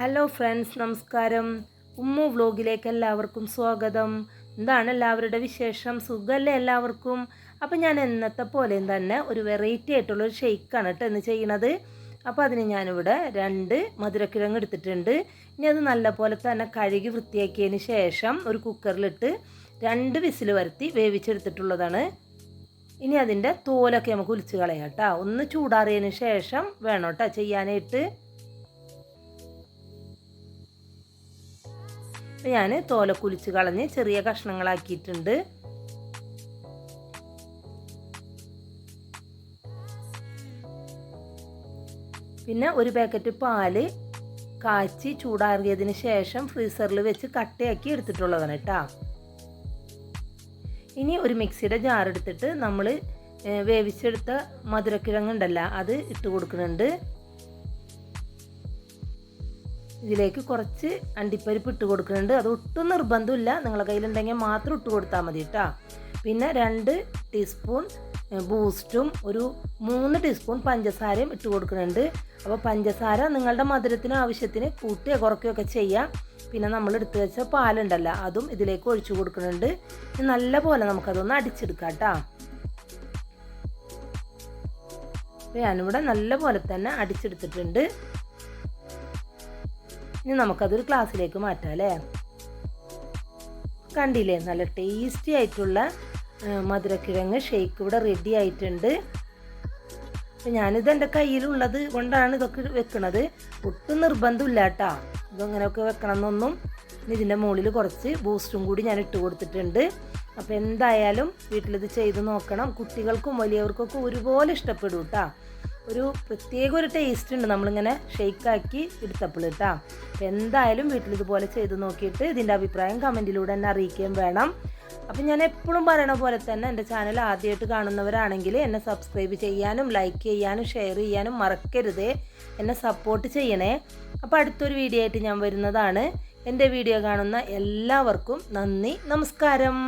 Hello friends നമസ്കാരം. ഉമ്മു വ്ലോഗിലേക്ക് എല്ലാവർക്കും സ്വാഗതം. എന്താണ് എല്ലാവരുടെ വിശേഷം? സുഖമല്ലേ എല്ലാവർക്കും? അപ്പോൾ ഞാൻ എന്നത്തെ പോലെയും തന്നെ ഒരു വെറൈറ്റി ആയിട്ടുള്ളൊരു ഷെയ്ക്കാണ് കേട്ടോ എന്ന് ചെയ്യണത്. അപ്പോൾ അതിന് ഞാനിവിടെ രണ്ട് മധുരക്കിഴങ്ങ് എടുത്തിട്ടുണ്ട്. ഇനി അത് നല്ലപോലെ തന്നെ കഴുകി വൃത്തിയാക്കിയതിന് ശേഷം ഒരു കുക്കറിലിട്ട് രണ്ട് വിസിൽ വരുത്തി വേവിച്ചെടുത്തിട്ടുള്ളതാണ്. ഇനി അതിന്റെ തോലൊക്കെ നമുക്ക് ഉലിച്ച് കളയാം കേട്ടോ ഒന്ന് ചൂടാറിയതിന് ശേഷം വേണം കേട്ടോ ചെയ്യാനായിട്ട്. ഞാൻ തോല കുലിച്ച് കളഞ്ഞ് ചെറിയ കഷ്ണങ്ങളാക്കിയിട്ടുണ്ട്. പിന്നെ ഒരു പാക്കറ്റ് പാൽ കാച്ചി ചൂടാറിയതിന് ശേഷം ഫ്രീസറിൽ വെച്ച് കട്ടയാക്കി എടുത്തിട്ടുള്ളതാണ് കേട്ടോ. ഇനി ഒരു മിക്സിയുടെ ജാർ എടുത്തിട്ട് നമ്മൾ വേവിച്ചെടുത്ത മധുരക്കിഴങ്ങുണ്ടല്ല അത് ഇട്ട് കൊടുക്കുന്നുണ്ട്. ഇതിലേക്ക് കുറച്ച് അണ്ടിപ്പരിപ്പ് ഇട്ട് കൊടുക്കുന്നുണ്ട്. അത് ഒട്ടും നിർബന്ധമില്ല. നിങ്ങളുടെ കയ്യിലുണ്ടെങ്കിൽ മാത്രം ഇട്ട് കൊടുത്താൽ മതി കേട്ടോ. പിന്നെ രണ്ട് ടീസ്പൂൺ ബൂസ്റ്റും ഒരു മൂന്ന് ടീസ്പൂൺ പഞ്ചസാരയും ഇട്ട് കൊടുക്കുന്നുണ്ട്. അപ്പോൾ പഞ്ചസാര നിങ്ങളുടെ മധുരത്തിന് ആവശ്യത്തിന് കൂട്ടുകയോ കുറയ്ക്കുകയൊക്കെ ചെയ്യാം. പിന്നെ നമ്മൾ എടുത്തു വെച്ച പാലുണ്ടല്ലോ അതും ഇതിലേക്ക് ഒഴിച്ചു കൊടുക്കുന്നുണ്ട്. നല്ല പോലെ നമുക്കതൊന്ന് അടിച്ചെടുക്കാം കേട്ടോ. ഞാനിവിടെ നല്ല പോലെ തന്നെ അടിച്ചെടുത്തിട്ടുണ്ട്. ഇനി നമുക്കതൊരു ക്ലാസ്സിലേക്ക് മാറ്റാം അല്ലേ കണ്ടില്ലേ? നല്ല ടേസ്റ്റി ആയിട്ടുള്ള മധുരക്കിഴങ്ങ് ഷേക്ക് ഇവിടെ റെഡി ആയിട്ടുണ്ട്. അപ്പം ഞാനിത് എന്റെ കയ്യിലുള്ളത് കൊണ്ടാണ് ഇതൊക്കെ വെക്കുന്നത് ഒട്ടും നിർബന്ധമില്ല കേട്ടോ ഇതങ്ങനെയൊക്കെ വെക്കണം എന്നൊന്നും ഇതിന്റെ മുകളിൽ കുറച്ച് ബൂസ്റ്റും കൂടി ഞാൻ ഇട്ട് കൊടുത്തിട്ടുണ്ട്. അപ്പോൾ എന്തായാലും വീട്ടിലിത് ചെയ്ത് നോക്കണം. കുട്ടികൾക്കും വലിയവർക്കൊക്കെ ഒരുപോലെ ഇഷ്ടപ്പെടും കേട്ടോ ഒരു പ്രത്യേക ഒരു ടേസ്റ്റ് ഉണ്ട്. നമ്മളിങ്ങനെ ഷെയ്ക്കാക്കി എടുത്തപ്പോൾ കേട്ടോ അപ്പോൾ എന്തായാലും വീട്ടിൽ ഇതുപോലെ ചെയ്ത് നോക്കിയിട്ട് ഇതിന്റെ അഭിപ്രായം കമന്റിലൂടെ എന്നെ അറിയിക്കുകയും വേണം. അപ്പം ഞാൻ എപ്പോഴും പറയണ പോലെ തന്നെ എന്റെ ചാനൽ ആദ്യമായിട്ട് കാണുന്നവരാണെങ്കിൽ എന്നെ സബ്സ്ക്രൈബ് ചെയ്യാനും ലൈക്ക് ചെയ്യാനും ഷെയർ ചെയ്യാനും മറക്കരുതേ. എന്നെ സപ്പോർട്ട് ചെയ്യണേ. അപ്പോൾ അടുത്തൊരു വീഡിയോ ആയിട്ട് ഞാൻ വരുന്നതാണ്. എന്റെ വീഡിയോ കാണുന്ന എല്ലാവർക്കും നന്ദി. നമസ്കാരം.